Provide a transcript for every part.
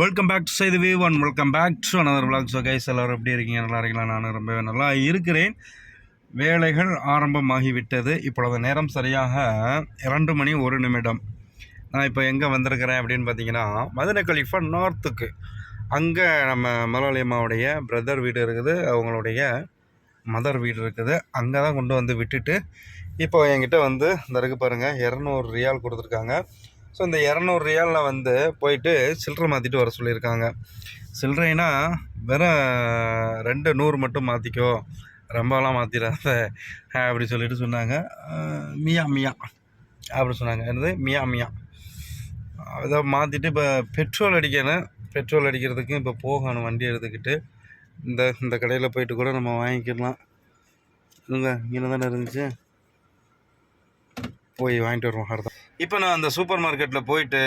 Welcome back to Saidhu view one welcome back to another vlog so guys எல்லோரும் எப்படி இருக்கீங்க? நல்லா இருக்கீங்களா? நான் ரொம்பவே நல்லா இருக்கிறேன். வேலைகள் ஆரம்பமாகிவிட்டது. இப்பொழுது நேரம் சரியாக இரண்டு மணி ஒரு நிமிடம். நான் இப்போ எங்கே வந்திருக்கிறேன் அப்படின்னு பார்த்தீங்கன்னா மதுரை கலிஃபா நார்த்துக்கு. அங்கே நம்ம மலாலியம்மாவுடைய பிரதர் வீடு இருக்குது. அவங்களுடைய மதர் வீடு இருக்குது. அங்கே தான் கொண்டு வந்து விட்டுட்டு இப்போ என்கிட்ட வந்து இந்த இருக்கு பாருங்கள் இரநூறு ரியால் கொடுத்துருக்காங்க. ஸோ இந்த இரநூறு ரியாலில் வந்து போயிட்டு சில்லறை மாற்றிட்டு வர சொல்லியிருக்காங்க. சில்லறைனா வெறும் ரெண்டு நூறு மட்டும் மாற்றிக்கோ ரொம்பலாம் மாற்றிடாத அப்படி சொல்லிட்டு சொன்னாங்க. மியா மியா. அப்படி சொன்னாங்க. என்னது? மியா மியா. அதை மாற்றிட்டு இப்போ பெட்ரோல் அடிக்கணும். பெட்ரோல் அடிக்கிறதுக்கும் இப்போ போகணும் வண்டி எடுத்துக்கிட்டு. இந்த இந்த கடையில் போயிட்டு கூட நம்ம வாங்கிக்கலாம். இல்லைங்க இங்கே தானே இருந்துச்சு. போய் வாங்கிட்டு வருவோம் அடுத்த இப்போ நான் அந்த சூப்பர் மார்க்கெட்டில் போயிட்டு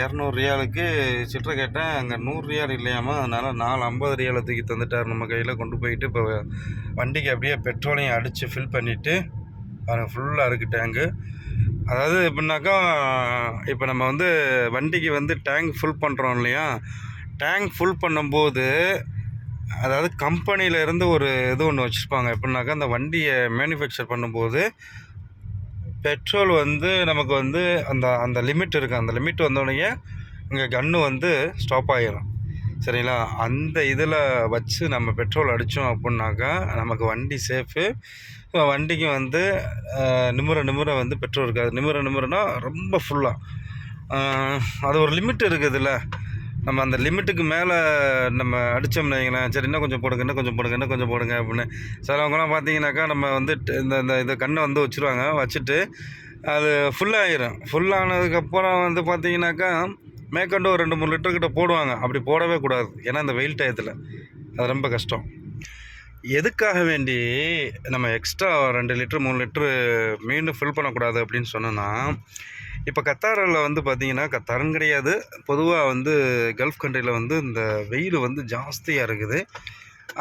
இரநூறு ரியாலுக்கு சில்லறை கேட்டேன். அங்கே நூறு ரியால் இல்லையாமா? அதனால் நாலு ஐம்பது ரியாலை தூக்கி தந்துட்டார் நம்ம கையில். கொண்டு போயிட்டு இப்போ வண்டிக்கு அப்படியே பெட்ரோலையும் அடித்து ஃபில் பண்ணிவிட்டு பாருங்கள் ஃபுல்லாக இருக்குது டேங்கு அதாவது எப்படின்னாக்கா இப்போ நம்ம வந்து வண்டிக்கு வந்து டேங்க் ஃபுல் பண்ணுறோம் இல்லையா? டேங்க் ஃபுல் பண்ணும்போது அதாவது கம்பெனியிலேருந்து ஒரு இது ஒன்று வச்சுருப்பாங்க. எப்படின்னாக்கா அந்த வண்டியை மேனுஃபேக்சர் பண்ணும்போது பெட்ரோல் வந்து நமக்கு வந்து அந்த அந்த லிமிட் இருக்குது அந்த லிமிட் வந்தோடனே இங்கே கன்று வந்து ஸ்டாப் ஆகிரும் சரிங்களா? அந்த இதில் வச்சு நம்ம பெட்ரோல் அடித்தோம் அப்படின்னாக்கா நமக்கு வண்டி சேஃபு. வண்டிக்கு வந்து நிமிர நிமிர வந்து பெட்ரோல் இருக்காது. நிமிர நிமிரனா ரொம்ப ஃபுல்லாக அது ஒரு லிமிட் இருக்குதுல்ல. நம்ம அந்த லிமிட்டுக்கு மேலே நம்ம அடித்தோம்னு வைங்களேன். சரி இன்னும் கொஞ்சம் போடுங்க இன்னும் கொஞ்சம் போடுங்க இன்னும் கொஞ்சம் போடுங்க அப்படின்னு. சிலவங்கலாம் பார்த்தீங்கன்னாக்கா நம்ம வந்து இந்த இந்த இதை கண்ணை வந்து வச்சுருவாங்க வச்சுட்டு அது ஃபுல்லாகிடும் ஃபுல்லானதுக்கப்புறம் வந்து பார்த்தீங்கன்னாக்கா மேற்கொண்டு ஒரு ரெண்டு மூணு லிட்டர் கிட்ட போடுவாங்க. அப்படி போடவே கூடாது. ஏன்னா இந்த வெயில் டயத்தில் அது ரொம்ப கஷ்டம். எதுக்காக வேண்டி நம்ம எக்ஸ்ட்ரா ரெண்டு லிட்டர் மூணு லிட்ரு மீண்டும் ஃபில் பண்ணக்கூடாது அப்படின்னு சொன்னோன்னா இப்போ கத்தாரில் வந்து பார்த்திங்கன்னா கத்தாருன்னு கிடையாது. பொதுவாக வந்து கல்ஃப் கண்ட்ரியில் வந்து இந்த வெயில் வந்து ஜாஸ்தியாக இருக்குது.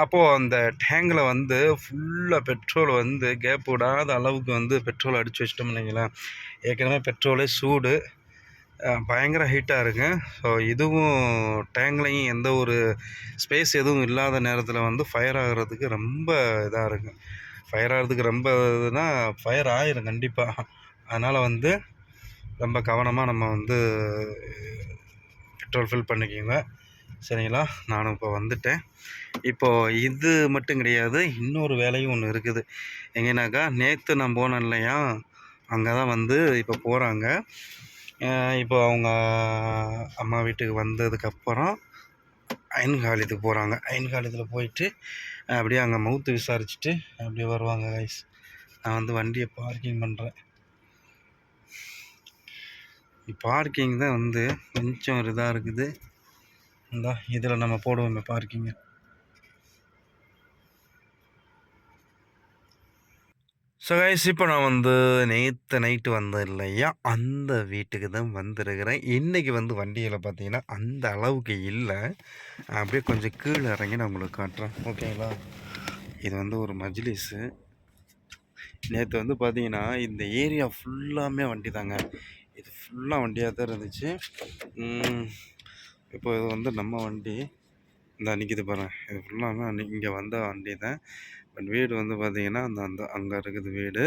அப்போது அந்த டேங்கில் வந்து ஃபுல்லாக பெட்ரோல் வந்து கேப் விடாத அளவுக்கு வந்து பெட்ரோல் அடித்து வச்சிட்டோம்னு வைங்களேன். ஏற்கனவே பெட்ரோலே சூடு. பயங்கர ஹீட்டாக இருக்கு. ஸோ இதுவும் டேங்க்லையும் எந்த ஒரு ஸ்பேஸ் எதுவும் இல்லாத நேரத்தில் வந்து ஃபயர் ஆகிறதுக்கு ரொம்ப இதாக இருக்குது ஃபயர் ஆகிறதுக்கு ரொம்ப இதுனா ஃபயர் ஆயிரும் கண்டிப்பாக அதனால் வந்து ரொம்ப கவனமாக நம்ம வந்து பெட்ரோல் ஃபில் பண்ணிக்கோங்க. சரிங்களா? நானும் இப்போ வந்துட்டேன். இப்போது இது மட்டும் கிடையாது இன்னொரு வேலையும் ஒன்று இருக்குது. எங்கேனாக்கா நேற்று நான் போனேன் இல்லையா? அங்கே தான் வந்து இப்போ போகிறாங்க இப்போ அவங்க அம்மா வீட்டுக்கு வந்ததுக்கப்புறம் அயன்காலியத்துக்கு போகிறாங்க அயன்காலியத்தில் போயிட்டு அப்படியே அங்கே மவுத்து விசாரிச்சுட்டு அப்படியே வருவாங்க கைஸ் நான் வந்து வண்டியை பார்க்கிங் பண்ணுறேன் பார்க்கிங் தான் வந்து கொஞ்சம் ஒரு இதாக இருக்குது. இந்த இதில் நம்ம போடுவோமே பார்க்கிங்கு ஸோ கைஸ் இப்போ நான் வந்து நேற்று நைட்டு வந்தேன் இல்லையா அந்த வீட்டுக்கு தான் வந்திருக்கிறேன். இன்றைக்கி வந்து வண்டியில் பார்த்தீங்கன்னா அந்த அளவுக்கு இல்லை. அப்படியே கொஞ்சம் கீழே இறங்கி நான் உங்களுக்கு காட்டுறேன். ஓகேங்களா இது வந்து ஒரு மஜ்லிஸு. நேற்று வந்து பார்த்தீங்கன்னா இந்த ஏரியா ஃபுல்லாமே வண்டி தாங்க. இது ஃபுல்லாக வண்டியாக தான் இருந்துச்சு இப்போ இது வந்து நம்ம வண்டி. இந்த நிற்கிது பாருங்கள் இது ஃபுல்லாக இங்கே வந்த வண்டி தான் பட் வீடு வந்து பார்த்திங்கன்னா அந்த அந்த அங்கே இருக்குது வீடு.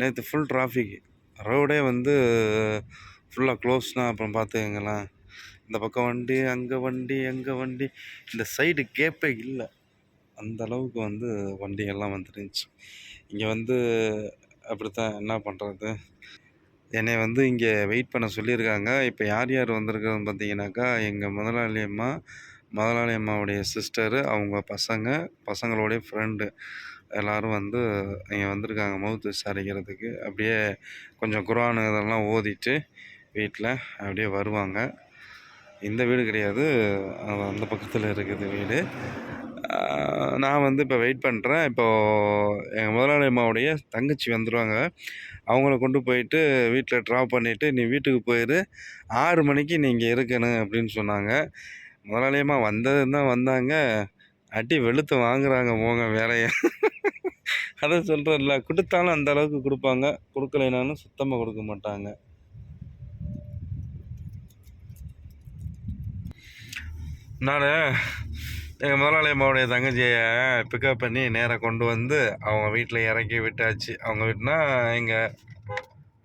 நேற்று ஃபுல் டிராஃபிக் ரோடே வந்து ஃபுல்லாக க்ளோஸ்னா அப்புறம் பார்த்துக்கங்களேன் இந்த பக்கம் வண்டி அங்கே வண்டி அங்கே வண்டி. இந்த சைடு கேப்பே இல்லை. அந்த அளவுக்கு வந்து வண்டிகள்லாம் வந்துருந்துச்சு. இங்கே வந்து அப்படித்தான் என்ன பண்ணுறது? என்னை வந்து இங்கே வெயிட் பண்ண சொல்லியிருக்காங்க. இப்போ யார் யார் வந்திருக்கிறதுன்னு பார்த்தீங்கன்னாக்கா எங்கள் முதலாளி அம்மா முதலாளி அம்மாவுடைய சிஸ்டரு அவங்க பசங்க பசங்களுடைய ஃப்ரெண்டு எல்லோரும் வந்து இங்கே வந்திருக்காங்க மவுத்து விசாரிக்கிறதுக்கு. அப்படியே கொஞ்சம் குரான் இதெல்லாம் ஓதிட்டு வீட்டில் அப்படியே வருவாங்க. இந்த வீடு கிடையாது. அந்த பக்கத்தில் இருக்குது வீடு. நான் வந்து இப்போ வெயிட் பண்ணுறேன் இப்போது எங்கள் முதலாளி அம்மாவுடைய தங்கச்சி வந்துடுவாங்க அவங்கள கொண்டு போயிட்டு வீட்டில் ட்ராப் பண்ணிவிட்டு நீ வீட்டுக்கு போயிடு ஆறு மணிக்கு நீங்கள் இருக்கணும் அப்படின்னு சொன்னாங்க. முதலாளியம்மா வந்ததுன்னு தான் வந்தாங்க. அடி வெளுத்து வாங்குறாங்க போங்க வேலையை. அதை சொல்கிறதில்ல கொடுத்தாலும் அந்த அளவுக்கு கொடுப்பாங்க. கொடுக்கலைனாலும் சுத்தமாக கொடுக்க மாட்டாங்க. நான் எங்கள் முதலாளி அம்மாவுடைய தங்கச்சியை பிக்கப் பண்ணி நேராக கொண்டு வந்து அவங்க வீட்டில் இறக்கி விட்டாச்சு. அவங்க வீட்டுனா எங்கள்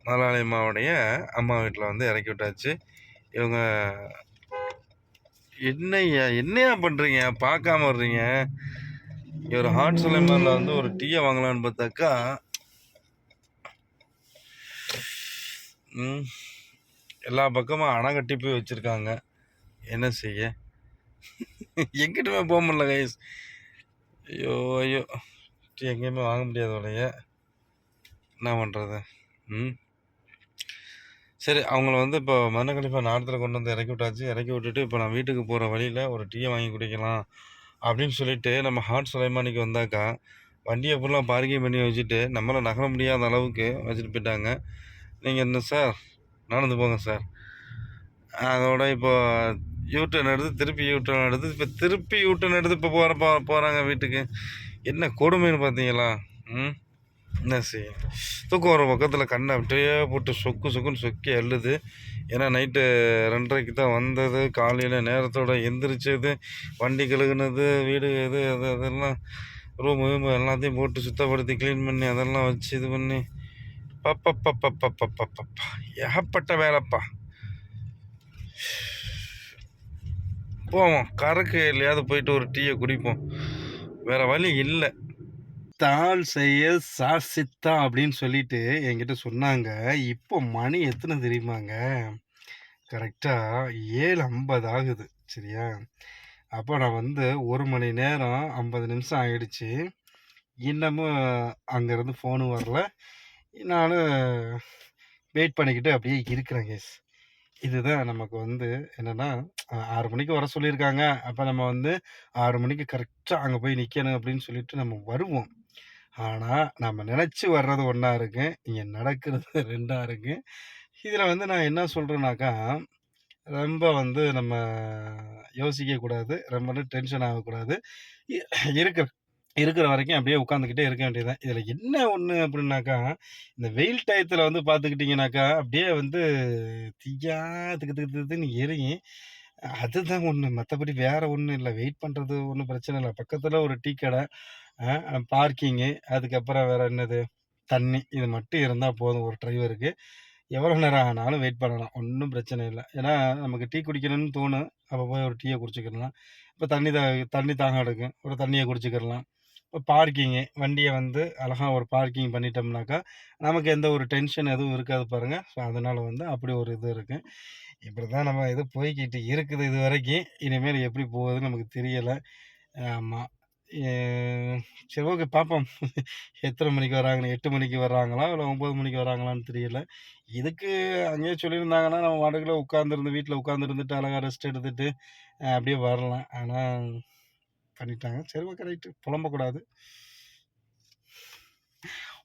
முதலாளி அம்மாவுடைய அம்மா வீட்டில் வந்து இறக்கி விட்டாச்சு. இவங்க என்னய்யா என்னையா பண்ணுறீங்க பார்க்காம வர்றீங்க. இவர் ஒரு ஹாட் சுலைமானில் வந்து ஒரு டீயை வாங்கலான்னு பார்த்தாக்கா எல்லா பக்கமும் அணை கட்டி போய் வச்சுருக்காங்க. என்ன செய்ய? எங்கிட்டுமே போக முடியல கைஸ் ஐயோ ஐயோ. டீ எங்கேயுமே வாங்க முடியாத உடைய என்ன பண்ணுறது ம். சரி அவங்கள வந்து இப்போ மண்ண கண்டிப்பாக நாடத்தில் கொண்டு வந்து இறக்கி விட்டாச்சு. இறக்கி விட்டுட்டு இப்போ நான் வீட்டுக்கு போகிற வழியில் ஒரு டீயை வாங்கி குடிக்கலாம் அப்படின்னு சொல்லிட்டு நம்ம ஹார்ட் சுலைமானிக்கு வந்தாக்கா வண்டியை ஃபுல்லாக பார்க்கிங் பண்ணி வச்சுட்டு நம்மளை நகர முடியாத அளவுக்கு வச்சுட்டு போயிட்டாங்க. நீங்கள் என்ன சார் நடந்து போங்க சார் அதோட இப்போ யூட்டர்ன் எடுத்து திருப்பி யூட்டர்ன் எடுத்து இப்போ திருப்பி யூட்டர்ன் எடுத்து இப்போ போகிற போ போகிறாங்க வீட்டுக்கு. என்ன கொடுமைன்னு பார்த்தீங்களா ம்? என்ன செய்ய? தூக்கம் ஒரு பக்கத்தில் கண்ணை அப்படியே போட்டு சொக்கு சொக்குன்னு சொக்கி அள்ளுது. ஏன்னா நைட்டு ரெண்டரைக்கு தான் வந்தது. காலையில் நேரத்தோட எந்திரிச்சது. வண்டி கழுகுனது வீடு இது அது அதெல்லாம் ரூம் ரூமு எல்லாத்தையும் போட்டு சுத்தப்படுத்தி க்ளீன் பண்ணி அதெல்லாம் வச்சு இது பண்ணி. பப்பப்பப்பப்பப்பப்பப்பா ஏகப்பட்ட வேலைப்பா. போவோம். கறக்கு இல்லையாவது போயிட்டு ஒரு டீயை குடிப்போம். வேற வழி இல்லை. தாள் செய்ய சாசித்தா அப்படின்னு சொல்லிட்டு என்கிட்ட சொன்னாங்க. இப்போ மணி எத்தனை தெரியுமாங்க? கரெக்டாக ஏழு ஐம்பது ஆகுது. சரியா? அப்போ நான் வந்து ஒரு மணி நேரம் ஐம்பது நிமிஷம் ஆகிடுச்சு இன்னமும் அங்கேருந்து ஃபோனும் வரல. நானும் வெயிட் பண்ணிக்கிட்டு அப்படியே இருக்கிறேன் கேஸ் இதுதான் நமக்கு வந்து என்னென்னா ஆறு மணிக்கு வர சொல்லியிருக்காங்க. அப்போ நம்ம வந்து ஆறு மணிக்கு கரெக்டாக அங்கே போய் நிற்கணும் அப்படின்னு சொல்லிட்டு நம்ம வருவோம். ஆனால் நம்ம நினச்சி வர்றது ஒன்றா இருக்கு இங்கே நடக்கிறது ரெண்டாக இருக்கு. இதில் வந்து நான் என்ன சொல்கிறேனாக்கா ரொம்ப வந்து நம்ம யோசிக்கக்கூடாது ரொம்ப டென்ஷன் ஆகக்கூடாது. இ- இருக்கிற இருக்கிற வரைக்கும் அப்படியே உட்காந்துக்கிட்டே இருக்க வேண்டியதுதான் இதில் என்ன ஒன்று அப்படின்னாக்கா இந்த வெயில் டயத்தில் வந்து பார்த்துக்கிட்டிங்கனாக்கா அப்படியே வந்து தீயா திக்கு திக்கு திக்குன்னு எரியும் அதுதான் ஒன்று மற்றபடி வேறு ஒன்றும் இல்லை. வெயிட் பண்ணுறது ஒன்றும் பிரச்சனை இல்லை. பக்கத்தில் ஒரு டீ கடை பார்க்கிங்கு அதுக்கப்புறம் வேறு என்னது தண்ணி இது மட்டும் இருந்தால் போதும். ஒரு டிரைவருக்கு எவ்வளோ நேரம் ஆனாலும் வெயிட் பண்ணலாம். ஒன்றும் பிரச்சனை இல்லை. ஏன்னா நமக்கு டீ குடிக்கணும்னு தோணும். அப்போ போய் ஒரு டீயை குடிச்சிக்கிடலாம். இப்போ தண்ணி தா தண்ணி தாகம் எடுக்கும். ஒரு தண்ணியை குடிச்சிக்கிடலாம். பார்க்கிங்கு வண்டியை வந்து அழகாக ஒரு பார்க்கிங் பண்ணிட்டோம்னாக்கா நமக்கு எந்த ஒரு டென்ஷன் எதுவும் இருக்காது பாருங்கள் ஸோ அதனால் வந்து அப்படி ஒரு இது இருக்குது இப்படி தான் நம்ம இது போய்க்கிட்டு இருக்குது இது வரைக்கும். இனிமேல் எப்படி போகுதுன்னு நமக்கு தெரியலை. ஆமாம் சரி ஓகே பார்ப்போம் எத்தனை மணிக்கு வராங்கன்னு எட்டு மணிக்கு வர்றாங்களா இல்லை ஒம்பது மணிக்கு வராங்களான்னு தெரியல. இதுக்கு அங்கேயே சொல்லியிருந்தாங்கன்னா நம்ம வடக்கில் உட்காந்துருந்து வீட்டில் உட்காந்துருந்துட்டு அழகாக ரெஸ்ட் எடுத்துகிட்டு அப்படியே வரலாம். ஆனால் பண்ணிட்டாங்க. சரி ஓகே ரைட்டு புலம்பக்கூடாது.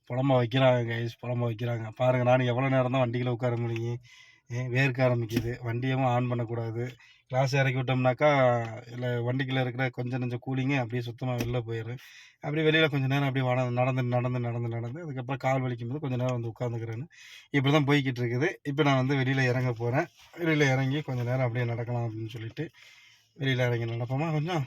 புலம்ப வைக்கிறாங்க கைஸ் புலம்ப வைக்கிறாங்க. பாருங்கள் நான் எவ்வளோ நேரம் தான் வண்டியில் உட்கார முடியும். வேர்க்க ஆரம்பிக்குது. வண்டியவும் ஆன் பண்ணக்கூடாது. கிளாஸ் இறக்கி விட்டோம்னாக்கா இல்லை வண்டிக்குள்ளே இருக்கிற கொஞ்சம் நெஞ்சம் கூலிங்கு அப்படியே சுத்தமாக வெளில போயிடும் அப்படியே வெளியில் கொஞ்சம் நேரம் அப்படியே வன நடந்து நடந்து நடந்து நடந்து அதுக்கப்புறம் கால் வலிக்கும் போது கொஞ்சம் நேரம் வந்து உட்காந்துக்கிறேன்னு. இப்படி தான் போய்கிட்டு இருக்குது. இப்போ நான் வந்து வெளியில் இறங்க போகிறேன் வெளியில் இறங்கி கொஞ்சம் நேரம் அப்படியே நடக்கலாம் அப்படின்னு சொல்லிட்டு வெளியில் இறங்கி நடப்போமா கொஞ்சம்?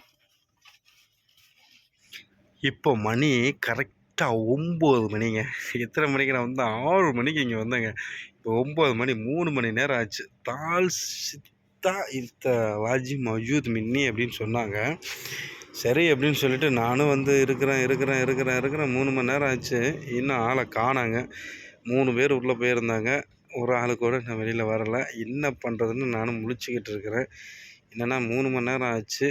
இப்போ மணி கரெக்டாக ஒம்பது மணிங்க. எத்தனை மணிக்கு நான் வந்து ஆறு மணிக்கு இங்கே வந்தேங்க. இப்போ ஒம்பது மணி மூணு மணி நேரம் ஆச்சு. தால் சித்தா இத்த வாஜி மஜூத் மின்னி அப்படின்னு சொன்னாங்க. சரி அப்படின்னு சொல்லிட்டு நானும் வந்து இருக்கிறேன் இருக்கிறேன் இருக்கிறேன் இருக்கிறேன். மூணு மணி நேரம் ஆச்சு. இன்னும் ஆளை காணாங்க. மூணு பேர் உள்ளே போயிருந்தாங்க. ஒரு ஆளு கூட நான் வெளியில் வரலை. என்ன பண்ணுறதுன்னு நானும் முழிச்சுக்கிட்டு இருக்கிறேன். என்னென்னா மூணு மணி நேரம் ஆச்சு.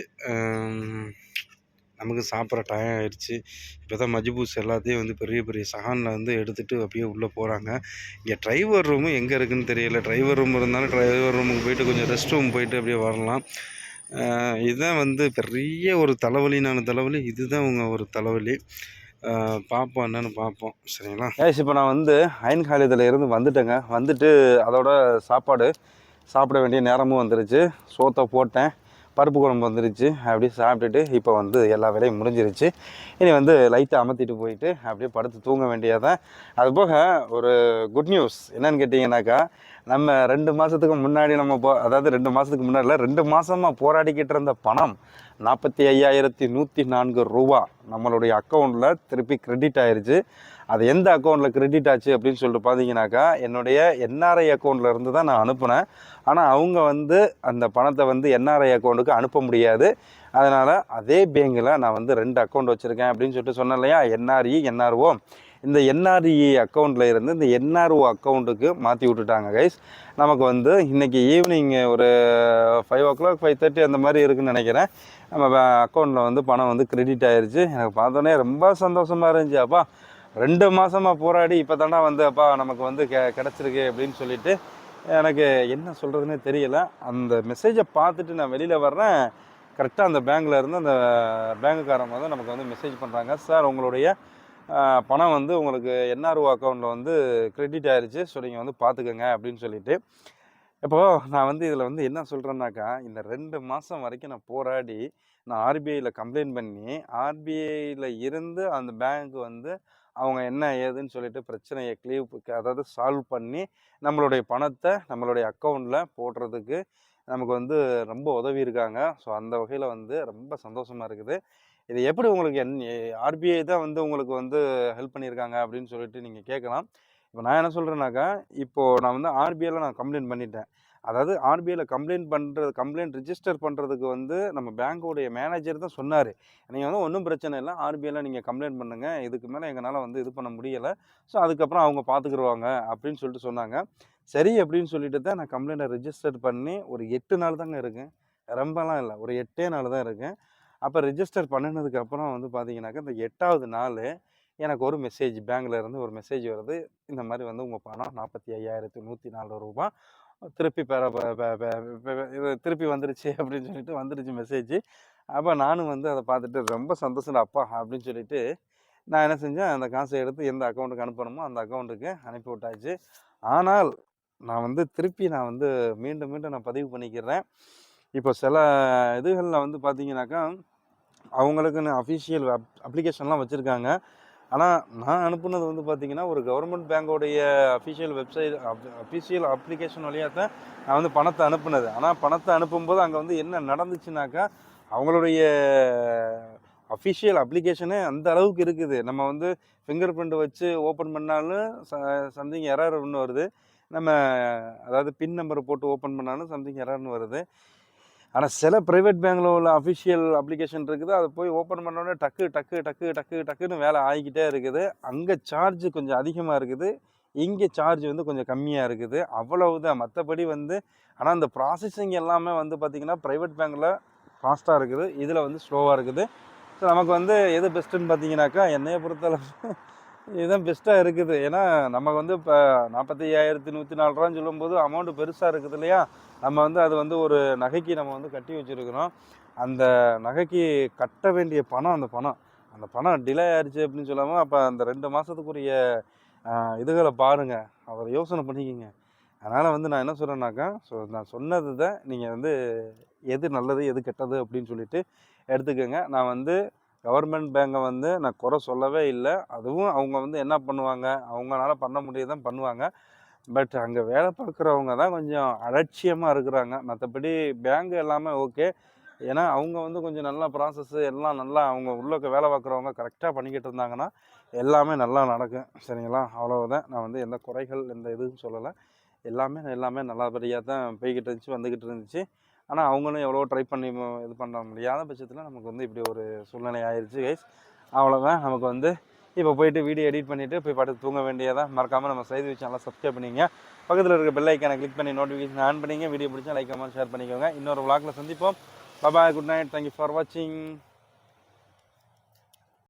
நமக்கு சாப்பிட்ற டைம் ஆயிடுச்சு. இப்போ தான் மஜ்பூஸ் எல்லாத்தையும் வந்து பெரிய பெரிய சகானில் வந்து எடுத்துகிட்டு அப்படியே உள்ளே போகிறாங்க இங்கே டிரைவர் ரூமு எங்கே இருக்குதுன்னு தெரியல. டிரைவர் ரூம் இருந்தாலும் டிரைவர் ரூமுக்கு போயிட்டு கொஞ்சம் ரெஸ்ட் ரூம் போயிட்டு அப்படியே வரலாம். இதுதான் வந்து பெரிய ஒரு தலைவலினான தலைவலி. இதுதான் உங்க ஒரு தலைவலி. பார்ப்போம் என்னென்னு பார்ப்போம் சரிங்களா? ஏஸ் இப்போ நான் வந்து அயன் காலேஜில் இருந்து வந்துட்டேங்க. வந்துட்டு அதோட சாப்பாடு சாப்பிட வேண்டிய நேரமும் வந்துருச்சு. சோத்தை போட்டேன். பருப்பு குழம்பு வந்துருச்சு. அப்படியே சாப்பிட்டுட்டு இப்போ வந்து எல்லா வேலையும் முடிஞ்சிருச்சு. இனி வந்து லைட்டை அமர்த்திட்டு போயிட்டு அப்படியே படுத்து தூங்க வேண்டியதான் அது போக ஒரு குட் நியூஸ் என்னன்னு கேட்டிங்கனாக்கா நம்ம ரெண்டு மாதத்துக்கு முன்னாடி நம்ம போ அதாவது ரெண்டு மாதத்துக்கு முன்னாடி ரெண்டு மாதமாக போராடிக்கிட்டு இருந்த பணம் நாற்பத்தி ஐயாயிரத்தி நூற்றி நான்கு ரூபா நம்மளுடைய அக்கௌண்ட்டில் திருப்பி கிரெடிட் ஆயிடுச்சு அது எந்த அக்கௌண்ட்டில் கிரெடிட் ஆச்சு அப்படின்னு சொல்லிட்டு பார்த்தீங்கன்னாக்கா என்னுடைய என்ஆர்ஐ அக்கௌண்ட்டில் இருந்து தான் நான் அனுப்புனேன். ஆனால் அவங்க வந்து அந்த பணத்தை வந்து என்ஆர்ஐ அக்கௌண்ட்டுக்கு அனுப்ப முடியாது. அதனால் அதே பேங்கில் நான் வந்து ரெண்டு அக்கௌண்ட் வச்சுருக்கேன் அப்படின்னு சொல்லிட்டு சொன்னேன் இல்லையா? என்ஆர்இ என்ஆர்ஓ இந்த என்ஆர்இ அக்கௌண்ட்டில் இருந்து இந்த என்ஆர்ஓ அக்கௌண்ட்டுக்கு மாற்றி விட்டுட்டாங்க கைஸ் நமக்கு வந்து இன்றைக்கி ஈவினிங் ஒரு five o'clock five thirty அந்த மாதிரி இருக்குன்னு நினைக்கிறேன். நம்ம அக்கௌண்ட்டில் வந்து பணம் வந்து கிரெடிட் ஆயிருச்சு. எனக்கு பார்த்தோன்னே ரொம்ப சந்தோஷமாக இருந்துச்சு அப்பா. ரெண்டு மாதமாக போராடி இப்போ தானே வந்து அப்பா நமக்கு வந்து கெ கிடச்சிருக்கு அப்படின்னு சொல்லிட்டு எனக்கு என்ன சொல்கிறதுனே தெரியல. அந்த மெசேஜை பார்த்துட்டு நான் வெளியில் வர்றேன். கரெக்டாக அந்த பேங்க்கில் இருந்து அந்த பேங்குக்காரங்க வந்து நமக்கு வந்து மெசேஜ் பண்ணுறாங்க சார் உங்களுடைய பணம் வந்து உங்களுக்கு என்ஆர்ஓ அக்கௌண்ட்டில் வந்து கிரெடிட் ஆயிடுச்சு ஸோ நீங்கள் வந்து பார்த்துக்கோங்க அப்படின்னு சொல்லிட்டு. இப்போது நான் வந்து இதில் வந்து என்ன சொல்கிறேன்னாக்கா இந்த ரெண்டு மாதம் வரைக்கும் நான் போராடி நான் ஆர்பிஐயில் கம்ப்ளைண்ட் பண்ணி ஆர்பிஐயில் இருந்து அந்த பேங்க் வந்து அவங்க என்ன ஏதுன்னு சொல்லிட்டு பிரச்சனையை க்ளீவ் அதாவது சால்வ் பண்ணி நம்மளுடைய பணத்தை நம்மளுடைய அக்கௌண்ட்டில் போடுறதுக்கு நமக்கு வந்து ரொம்ப உதவி இருக்காங்க. ஸோ அந்த வகையில் வந்து ரொம்ப சந்தோஷமாக இருக்குது. இது எப்படி உங்களுக்கு என் ஆர்பிஐ தான் வந்து உங்களுக்கு வந்து ஹெல்ப் பண்ணியிருக்காங்க அப்படின்னு சொல்லிட்டு நீங்கள் கேட்கலாம். இப்போ நான் என்ன சொல்கிறேன்னாக்கா இப்போது நான் வந்து ஆர்பிஐயில் நான் கம்ப்ளைண்ட் பண்ணிட்டேன். அதாவது ஆர்பிஐயில் கம்ப்ளைண்ட் பண்ணுறது கம்ப்ளைண்ட் ரிஜிஸ்டர் பண்ணுறதுக்கு வந்து நம்ம பேங்க்கோடைய மேனேஜர் தான் சொன்னார். நீங்கள் வந்து ஒன்றும் பிரச்சனை இல்லை. ஆர்பிஐயில் நீங்கள் கம்ப்ளைண்ட் பண்ணுங்கள் இதுக்கு மேலே எங்களால் வந்து இது பண்ண முடியலை. ஸோ அதுக்கப்புறம் அவங்க பார்த்துக்குருவாங்க அப்படின்னு சொல்லிட்டு சொன்னாங்க. சரி அப்படின்னு சொல்லிட்டு தான் நான் கம்ப்ளைண்ட்டை ரிஜிஸ்டர் பண்ணி ஒரு எட்டு நாள் தாங்க இருக்கேன். ரொம்பலாம் இல்லை. ஒரு எட்டே நாள் தான் இருக்கேன். அப்போ ரிஜிஸ்டர் பண்ணினதுக்கப்புறம் வந்து பார்த்தீங்கன்னாக்கா இந்த எட்டாவது நாள் எனக்கு ஒரு மெசேஜ் பேங்க்ல இருந்து ஒரு மெசேஜ் வருது. இந்த மாதிரி வந்து உங்கள் பணம் நாற்பத்தி ஐயாயிரத்தி நூற்றி நாலு ரூபா திருப்பி பெற திருப்பி வந்துருச்சு அப்படின்னு சொல்லிட்டு வந்துருச்சு மெசேஜ் அப்போ நானும் வந்து அதை பார்த்துட்டு ரொம்ப சந்தோஷம் அப்பா அப்படின்னு சொல்லிட்டு நான் என்ன செஞ்சேன் அந்த காசை எடுத்து எந்த அக்கௌண்ட்டுக்கு அனுப்பணுமோ அந்த அக்கௌண்ட்டுக்கு அனுப்பி விட்டாச்சு. ஆனால் நான் வந்து திருப்பி நான் வந்து மீண்டும் மீண்டும் நான் பதிவு பண்ணிக்கிறேன். இப்போ சில இதுகளில் வந்து பார்த்தீங்கன்னாக்கா அவங்களுக்குன்னு அஃபிஷியல் அப் அப்ளிகேஷன்லாம் வச்சுருக்காங்க. ஆனால் நான் அனுப்புனது வந்து பார்த்தீங்கன்னா ஒரு கவர்மெண்ட் பேங்கோடைய அஃபிஷியல் வெப்சைட் அஃபிஷியல் அப்ளிகேஷன் வழியாக தான் நான் வந்து பணத்தை அனுப்புனது. ஆனால் பணத்தை அனுப்பும்போது அங்கே வந்து என்ன நடந்துச்சுனாக்கா அவங்களுடைய அஃபிஷியல் அப்ளிகேஷனே அந்த அளவுக்கு இருக்குது. நம்ம வந்து ஃபிங்கர் பிரிண்ட் வச்சு ஓப்பன் பண்ணாலும் சம்திங் எரர் ஒன்று வருது. நம்ம அதாவது பின் நம்பரை போட்டு ஓப்பன் பண்ணாலும் சம்திங் எரர்னு வருது. ஆனால் சில ப்ரைவேட் பேங்க்கில் உள்ள அஃபிஷியல் அப்ளிகேஷன் இருக்குது. அதை போய் ஓப்பன் பண்ணோடனே டக்கு டக்கு டக்கு டக்கு டக்குன்னு வேலை ஆகிக்கிட்டே இருக்குது. அங்கே சார்ஜ் கொஞ்சம் அதிகமாக இருக்குது. இங்கே சார்ஜ் வந்து கொஞ்சம் கம்மியாக இருக்குது. அவ்வளவுதான். மற்றபடி வந்து ஆனால் இந்த ப்ராசஸிங் எல்லாமே வந்து பார்த்திங்கன்னா ப்ரைவேட் பேங்க்கில் ஃபாஸ்ட்டாக இருக்குது. இதில் வந்து ஸ்லோவாக இருக்குது. ஸோ நமக்கு வந்து எது பெஸ்ட்டுன்னு பார்த்தீங்கன்னாக்கா என்னையை பொறுத்தளவு இதுதான் பெஸ்ட்டாக இருக்குது. ஏன்னா நமக்கு வந்து இப்போ நாற்பத்தி ஐயாயிரத்தி நூற்றி நாலு ரூபான்னு சொல்லும்போது அமௌண்ட்டு பெருசாக இருக்குது இல்லையா? நம்ம வந்து அது வந்து ஒரு நகைக்கு நம்ம வந்து கட்டி வச்சுருக்கிறோம். அந்த நகைக்கு கட்ட வேண்டிய பணம் அந்த பணம். அந்த பணம் டிலே ஆயிடுச்சு அப்படின்னு சொல்லாமல் அப்போ அந்த ரெண்டு மாதத்துக்குரிய இதுகளை பாருங்கள் அவரை யோசனை பண்ணிக்கிங்க. அதனால் வந்து நான் என்ன சொல்கிறேன்னாக்கா ஸோ நான் சொன்னது தான் நீங்கள் வந்து எது நல்லது எது கெட்டது அப்படின்னு சொல்லிட்டு எடுத்துக்கோங்க. நான் வந்து கவர்மெண்ட் பேங்கை வந்து நான் குறை சொல்லவே இல்லை. அதுவும் அவங்க வந்து என்ன பண்ணுவாங்க? அவங்களால பண்ண முடியாதான் பண்ணுவாங்க. பட் அங்கே வேலை பார்க்குறவங்க தான் கொஞ்சம் அலட்சியமாக இருக்கிறாங்க. மற்றபடி பேங்க் எல்லாமே ஓகே ஏன்னா அவங்க வந்து கொஞ்சம் நல்லா ப்ராசஸ்ஸு எல்லாம் நல்லா அவங்க உள்ளக்க வேலை பார்க்குறவங்க கரெக்டாக பண்ணிக்கிட்டு இருந்தாங்கன்னா எல்லாமே நல்லா நடக்கும். சரிங்களா? அவ்வளவுதான். நான் வந்து எந்த குறைகள் எந்த இதுவும் சொல்லலை. எல்லாமே எல்லாமே நல்லபடியாக தான் போய்கிட்டு இருந்துச்சு வந்துக்கிட்டு இருந்துச்சு. ஆனால் அவங்களும் எவ்வளோ ட்ரை பண்ணி இது பண்ண முடியாத பட்சத்தில் நமக்கு வந்து இப்படி ஒரு சூழ்நிலை ஆயிடுச்சு கைஸ் அவ்வளோதான் நமக்கு வந்து இப்போ போயிட்டு வீடியோ எடிட் பண்ணிவிட்டு போய் படுத்து தூங்க வேண்டியதான் மறக்காமல் நம்ம செய்தி சேனலை சப்ஸ்கிரைப் பண்ணிங்க. பக்கத்தில் இருக்க பெல் ஐக்கானை கிளிக் பண்ணி நோட்டிஃபிகேஷன் ஆன் பண்ணிங்க. வீடியோ பிடிச்சா லைக் கமெண்ட் ஷேர் பண்ணிக்கோங்க. இன்னொரு vlogல சந்திப்போம். Bye good night thank you for வாட்சிங்